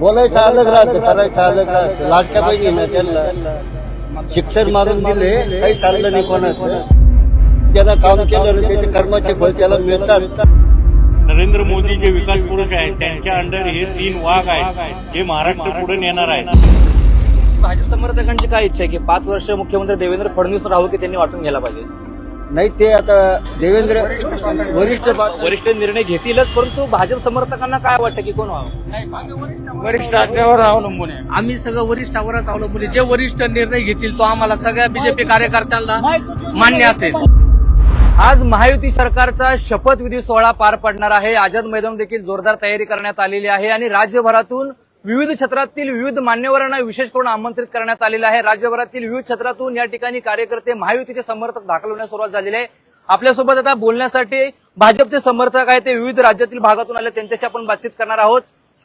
बोलायचं अलग राहतं करायचं अलग राहतं. लाटक्या पाहिजे ना त्यांना शिक्षण मारून दिले काही चाललं नाही कोणाचं. ज्याला काम केलं त्याचे कर्माचे फळ त्याला मिळतात. नरेंद्र मोदी जे विकास पुरुष आहेत त्यांच्या अंडर हे तीन वाघ आहेत जे महाराष्ट्र पुढे नेणार आहेत. भाजप समर्थकांची काय इच्छा आहे की पाच वर्ष मुख्यमंत्री देवेंद्र फडणवीस राहू की त्यांनी वाटून घ्यायला पाहिजे? नाही ते आता देवेंद्र वरिष्ठ वरिष्ठ निर्णय घेतीलच परंतु भाजप समर्थकांना काय वाटतं की कोण व्हावं? वरिष्ठांवर अवलंबून आहे. आम्ही सगळं वरिष्ठावरच अवलंबून आहे. जे वरिष्ठ निर्णय घेतील तो आम्हाला सगळ्या बीजेपी कार्यकर्त्यांना मान्य असेल. आज महायुती सरकारचा शपथविधी सोहळा पार पडणार आहे. आझाद मैदान देखील जोरदार तयारी करण्यात आलेली आहे आणि राज्यभरातून विविध क्षेत्रातील विविध मान्यवरांना विशेष करून आमंत्रित करण्यात आलेलं आहे. राज्यभरातील विविध क्षेत्रातून या ठिकाणी कार्यकर्ते महायुतीचे समर्थक दाखल होण्यास सुरुवात झालेली आहे. आपल्यासोबत आता बोलण्यासाठी भाजपचे समर्थक आहेत ते विविध राज्यातील भागातून आले. त्यांच्याशी आपण बातचीत करणार आहोत.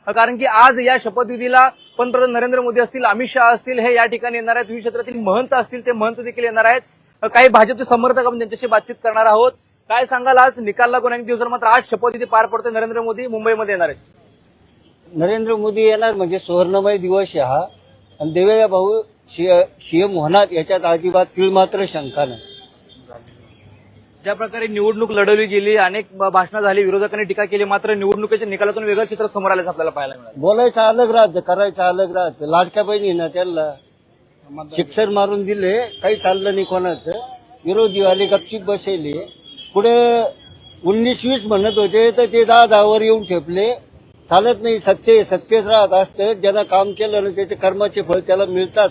कारण की आज या शपथविधीला पंतप्रधान नरेंद्र मोदी असतील अमित शहा असतील हे या ठिकाणी येणार आहेत. विविध क्षेत्रातील महंत असतील ते महंत देखील येणार आहेत. काही भाजपचे समर्थक आपण त्यांच्याशी बातचीत करणार आहोत. काय सांगाल आज? निकाल लागून अनेक मात्र आज शपथविधी पार पडतोय. नरेंद्र मोदी मुंबईमध्ये येणार आहेत. नरेंद्र मोदी येणार म्हणजे सुवर्णमय दिवस हा. आणि देवेंद्र भाऊ सीएम होणार याच्यात अजिबात तीळ मात्र शंका नाही. ज्या प्रकारे निवडणूक लढवली गेली अनेक भाषणं झाली विरोधकांनी टीका केली मात्र निवडणुकीच्या निकालातून वेगळं चित्र समोर आल्याचं आपल्याला पाहायला मिळालं. बोलायचं अलग राहतं करायचं अलग राहतं. लाटक्या पाहिजे ना त्यांना. शिक्षण मारून दिले काही चाललं नाही कोणाचं. विरोधीवाले गपचीप बसले. पुढे उन्नीस वीस म्हणत होते तर ते दहा दहावर येऊन ठेपले. चालत नाही सत्य सत्यच राहत असतं. ज्यानं काम केलं ना त्याचे कर्माचे फळ त्याला मिळतात.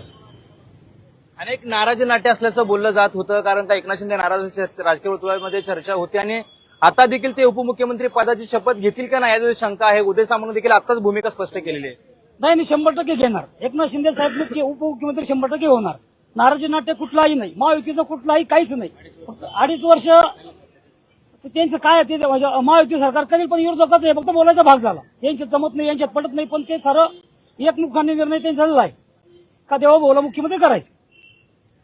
अनेक नाराजी नाट्य असल्याचं बोललं जात होतं कारण का एकनाथ शिंदे नाराज राजकीय वर्तुळामध्ये चर्चा होती. आणि आता देखील ते उपमुख्यमंत्री पदाची शपथ घेतील का नाही याची शंका आहे. उदय सामंत देखील आताच भूमिका स्पष्ट केलेली आहे. नाही नाही शंभर टक्के घेणार. एकनाथ शिंदे साहेब मुख्य उपमुख्यमंत्री शंभर टक्के होणार. नाराजी नाट्य कुठलाही नाही. महायुतीचं कुठलाही काहीच नाही. फक्त अडीच वर्ष तर त्यांचं काय आहे ते म्हणजे महायुती सरकार करेल पण विरोधकाचं हे फक्त बोलायचा भाग झाला. यांच्यात जमत नाही यांच्यात पडत नाही पण ते सारं एकमुखाने निर्णय त्यांचा झालेला आहे का देवा भाऊला मुख्यमंत्री करायचं?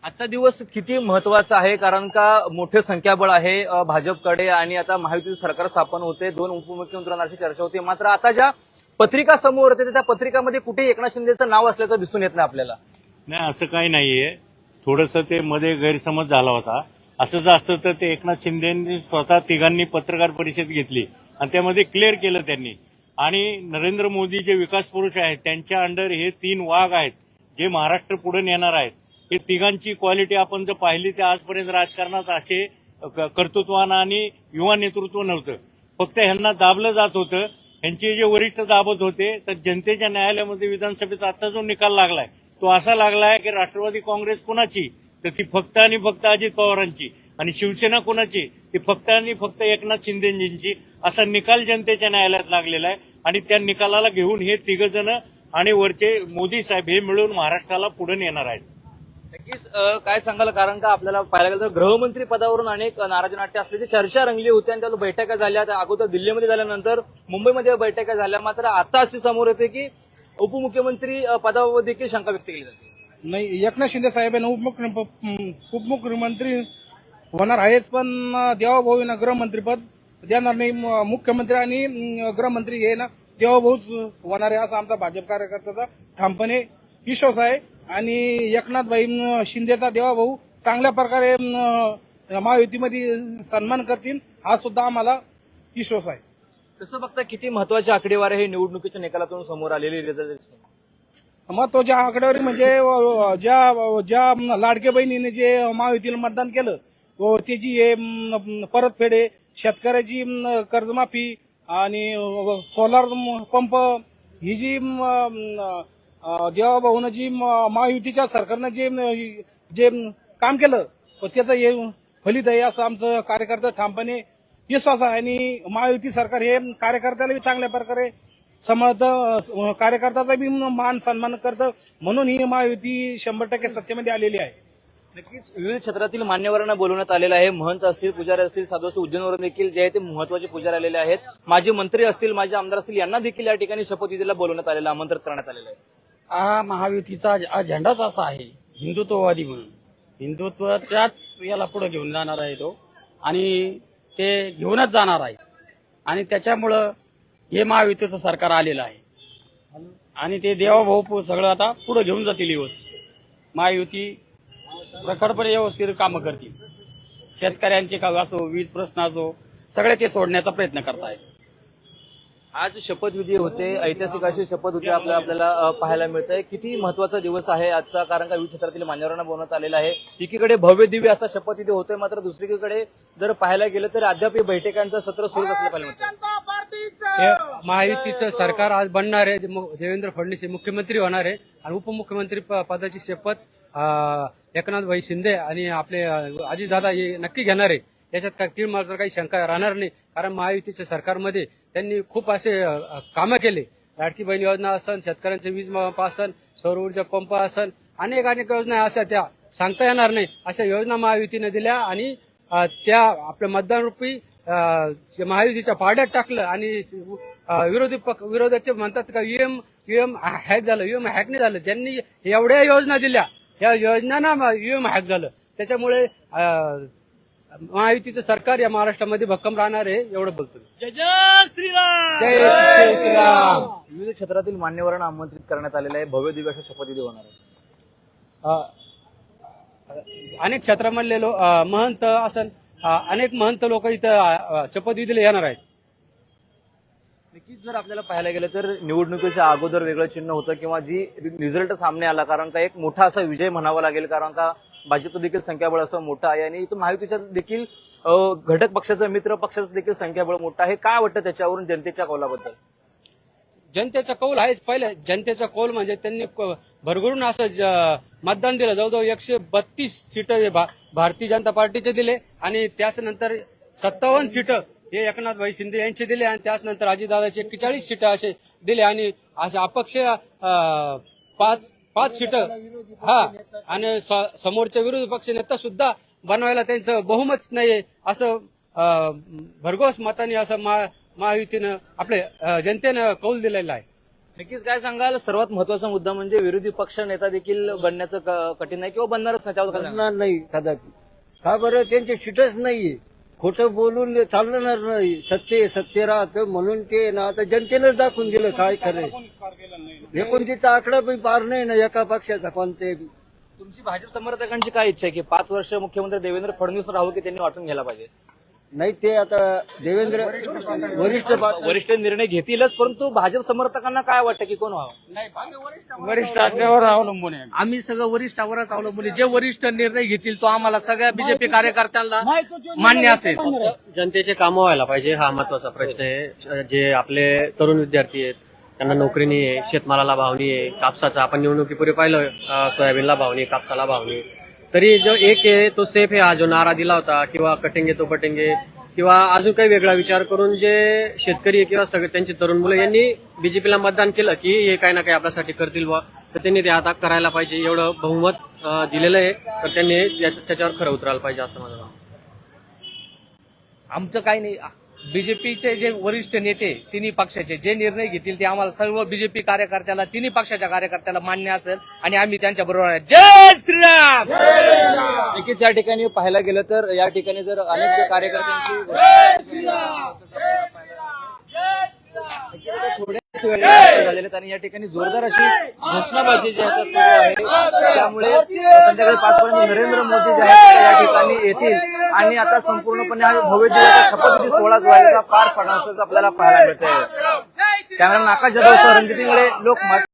आजचा दिवस किती महत्त्वाचा आहे? कारण का मोठे संख्याबळ आहे भाजपकडे आणि आता महायुतीचं सरकार स्थापन होते. दोन उपमुख्यमंत्र्यांची चर्चा होती. मात्र आता ज्या पत्रिका समोर होते त्या पत्रिकामध्ये कुठे एकनाथ शिंदेचं नाव असल्याचं दिसून येत नाही आपल्याला. नाही असं काही नाहीये. थोडस ते मध्ये गैरसमज झाला होता. असं जर असतं तर ते एकनाथ शिंदेनी स्वतः तिघांनी पत्रकार परिषद घेतली आणि त्यामध्ये क्लिअर केलं त्यांनी. आणि नरेंद्र मोदी जे विकास पुरुष आहेत त्यांच्या अंडर हे तीन वाघ आहेत जे महाराष्ट्र पुढे नेणार आहेत. हे तिघांची क्वालिटी आपण जर पाहिली तर आजपर्यंत राजकारणात असे क- कर्तृत्वानं आणि युवा नेतृत्व नव्हतं. फक्त ह्यांना दाबलं जात होतं. ह्यांचे जे वरिष्ठ दाबत होते तर जनतेच्या न्यायालयामध्ये विधानसभेचा आता जो निकाल लागलाय तो असा लागलाय की राष्ट्रवादी काँग्रेस कुणाची? तर ती फक्त आणि फक्त अजित पवारांची. आणि शिवसेना कोणाची? ती फक्त आणि फक्त एकनाथ शिंदेजींची. असा निकाल जनतेच्या न्यायालयात लागलेला आहे. आणि त्या निकालाला घेऊन हे तिघ जण आणि वरचे मोदी साहेब हे मिळून महाराष्ट्राला पुढे नेणार आहेत. नक्कीच काय सांगाल? कारण का आपल्याला पाहायला गेलं तर गृहमंत्री पदावरून अनेक नाराजी नाट्य असल्याची चर्चा रंगली होती आणि त्याला बैठका झाल्या. त्या अगोदर दिल्लीमध्ये झाल्यानंतर मुंबईमध्ये बैठका झाल्या. मात्र आता अशी समोर येते की उपमुख्यमंत्री पदावर देखील शंका व्यक्त केली जाते. नाही एकनाथ शिंदे साहेब यांना उपमुख्य उपमुख्यमंत्री होणार आहेच पण देवाभाऊ ना गृहमंत्रीपद देणार नाही. म- मुख्यमंत्री आणि गृहमंत्री हे ना देवाभाऊच होणार आहे असा आमचा भाजप कार्यकर्त्याचा ठामपणे विश्वास आहे. आणि एकनाथभाई शिंदेचा देवाभाऊ चांगल्या प्रकारे महायुतीमध्ये सन्मान करतील हा सुद्धा आम्हाला विश्वास आहे. तसं बघता किती महत्वाची आकडेवारी हे निवडणुकीच्या निकालातून समोर आलेली रिझल्ट महत्त्वाच्या आकडेवारी म्हणजे ज्या ज्या लाडके बहिणीने जे महायुतीला मतदान केलं व त्याची हे परतफेडे शेतकऱ्याची कर्जमाफी आणि सोलार पंप ही जी देवाभाऊन देवाभाऊनं जी म, महायुतीच्या सरकारनं जे जे काम केलं व त्याचं हे फलित आहे असं आमचं कार्यकर्ता ठामपणे विश्वास आहे. आणि महायुती सरकार हे कार्यकर्त्याला बी चांगल्या प्रकारे समर्थ कार्यकर्त्याचा बी मान सन्मान करतं. म्हणून ही महायुती शंभर टक्के सत्तेमध्ये आलेली आहे. नक्कीच विविध क्षेत्रातील मान्यवरांना बोलवण्यात आलेलं आहे. महंत असतील पुजारी असतील साधू असतील उज्जैनवरून देखील जे आहे ते महत्त्वाचे पुजारी आलेले आहेत. माजी मंत्री असतील माजी आमदार असतील यांना देखील या ठिकाणी शपथविधीला बोलवण्यात आलेलं आमंत्रित करण्यात आलेलं आहे. हा महायुतीचा हा झेंडाच असा आहे. हिंदुत्ववादी म्हणून. हिंदुत्व त्याच याला पुढे घेऊन जाणार आहे तो. आणि ते घेऊनच जाणार आहे. आणि त्याच्यामुळं हे महायुतीचं सरकार आलेलं आहे. आणि ते देवाभाऊ सगळं आता पुढे घेऊन जातील व्यवस्थित. महायुती प्रखरपणे व्यवस्थित कामं करतील. शेतकऱ्यांचे का असो वीज प्रश्न असो सगळे ते सोडण्याचा प्रयत्न करतायत. आज शपथविधी होते ऐतिहासिक अशी शपथ होते आपल्याला आपल्याला पाहायला मिळतंय. किती महत्त्वाचा दिवस आहे आजचा? कारण का विविध क्षेत्रातील मान्यवरांना बोलण्यात आलेला आहे. एकीकडे भव्य दिव्य असा शपथविधी होतोय मात्र दुसरीकडे जर पाहायला गेलं तर अद्याप बैठकांचं सत्र सुरू असलं पाहिजे हे महायुतीचं सरकार आज बनणार आहे. देवेंद्र फडणवीस हे मुख्यमंत्री होणार आहे. आणि उपमुख्यमंत्री प- पदाची शपथ एकनाथ भाई शिंदे आणि आपले अजितदादा हे नक्की घेणार आहे. याच्यात काय तीळ मात्र काही शंका राहणार नाही. कारण महायुतीच्या सरकारमध्ये त्यांनी खूप असे कामं केले. लाडकी बहीण योजना असन शेतकऱ्यांचे वीज असन सौर ऊर्जा पंप असन अनेक अनेक योजना अशा त्या सांगता येणार नाही. अशा योजना महायुतीने दिल्या आणि त्या आपल्या मतदानरूपी महायुतीच्या पाड्यात टाकलं आणि विरोधी पक्ष विरोधाचे म्हणतात का युएम युएम हॅक झालं युएम हॅक नाही झालं. ज्यांनी एवढ्या योजना दिल्या या योजनांना युएम हॅक झालं. त्याच्यामुळे महायुतीचं सरकार या महाराष्ट्रामध्ये भक्कम राहणार आहे एवढं बोलतो. जय जय श्रीराम! जय श्री श्रीराम! विविध क्षेत्रातील मान्यवरांना आमंत्रित करण्यात आलेलं आहे. भव्य दिव्य अशा शपथविधी होणार आहे अनेक क्षेत्रामधले लो- अं, महंत असन अं, अनेक महंत लोक इथं शपथविधीला येणार आहेत. नक्कीच जर आपल्याला पाहायला गेलं तर निवडणुकीच्या अगोदर वेगळं चिन्ह होतं किंवा जी रिझल्ट सामने आला कारण का एक मोठा असा विजय म्हणावा लागेल कारण का भाजपचं देखील संख्याबळ असं मोठं आहे आणि इथं महायुतीच्या देखील घटक पक्षाचं मित्र पक्षाचं देखील संख्याबळ मोठं आहे. काय वाटतं त्याच्यावरून जनतेच्या कौलाबद्दल? जनतेचा कौल आहेच. पहिले जनतेचा कौल म्हणजे त्यांनी क- भरभरून असं ज- मतदान दिलं. जवळजवळ एकशे बत्तीस सीट भारतीय जनता पार्टीचे दिले आणि त्याचनंतर सत्तावन्न सीट हे एकनाथ भाई शिंदे यांचे दिले आणि त्याचनंतर अजितदादाचे एक्केचाळीस सीट असे दिले आणि असे अपक्ष पाच पाच सीट हा आणि स- समोरच्या विरोधी पक्ष नेता सुद्धा बनवायला त्यांचं बहुमत नाही असं भरघोस मताने असं महायुतीनं आपले अं, जनतेनं कौल दिलेला आहे. नक्कीच काय सांगाल? सर्वात महत्त्वाचा मुद्दा म्हणजे विरोधी पक्ष नेता देखील बनण्याचं क- कठीण आहे किंवा बनणारच नाही? त्यावर काय सांगाल? करणार नाही कदापि. का बरं? त्यांचे सीटच नाहीये. खोटं बोलून चालणार नाही. सत्य सत्य राहतं. म्हणून ते ना आता जनतेनंच दाखवून दिलं काय खरंय एकोणतीसचा आकडा पण पार नाही ना एका पक्षाचा कोणत्याही तुमची भाजप समर्थकांची काय इच्छा आहे की पाच वर्ष मुख्यमंत्री देवेंद्र फडणवीस राहू की त्यांनी वाटून घ्यायला पाहिजे? नाही ते आता देवेंद्र वरिष्ठ वरिष्ठ निर्णय घेतीलच परंतु भाजप समर्थकांना काय वाटतं की कोण व्हावं? वरिष्ठांवर अवलंबून आहे. आम्ही सगळं वरिष्ठावरच अवलंबून आहे. जे वरिष्ठ निर्णय घेतील तो आम्हाला सगळ्या बीजेपी कार्यकर्त्यांना मान्य असेल. जनतेचे कामं व्हायला पाहिजे हा महत्त्वाचा प्रश्न आहे. जे आपले तरुण विद्यार्थी आहेत त्यांना नोकरी नाही आहे शेतमालाला भाव नाही आहे कापसाचा आपण निवडणुकीपूर्वी पाहिलं अं, सोयाबीनला भाव नाही कापसाला भाव नाही तरी जो एक आहे तो सेफ आहे. हा जो नारा दिला होता किंवा कटेंगे तो पटेंगे किंवा अजून काही वेगळा विचार करून जे शेतकरी किंवा सगळे त्यांची तरुण मुलं यांनी बीजेपीला मतदान केलं की हे काही ना काही आपल्यासाठी करतील बा तर त्यांनी ते आता करायला पाहिजे एवढं बहुमत दिलेलं आहे. तर त्यांनी त्याच्यावर खरं उतरायला पाहिजे असं मला आमचं काही नाही. बीजेपीचे जे वरिष्ठ नेते तिन्ही पक्षाचे जे निर्णय घेतील ते आम्हाला सर्व बीजेपी कार्यकर्त्याला तिन्ही पक्षाच्या कार्यकर्त्याला मान्य असेल आणि आम्ही त्यांच्या बरोबर आहे. जय श्रीराम! नक्कीच या ठिकाणी पाहायला गेलं तर या ठिकाणी जर अनेक कार्यकर्त्यांची झालेले आणि या ठिकाणी जोरदार अशी घोषणाबाजी जी आहे ती सुरू आहे. त्यामुळे संध्याकाळी पाच पर्यंत नरेंद्र मोदी जे आहेत या ठिकाणी येतील. आणि आता संपूर्णपणे हा भव्य दिवसाचा शपथविधी सोहळा जो आहे पार पडणार असल्याचं आपल्याला पाहायला मिळत आहे कॅमेरा आकाश जाधव रणजित इंगळे लोकमत.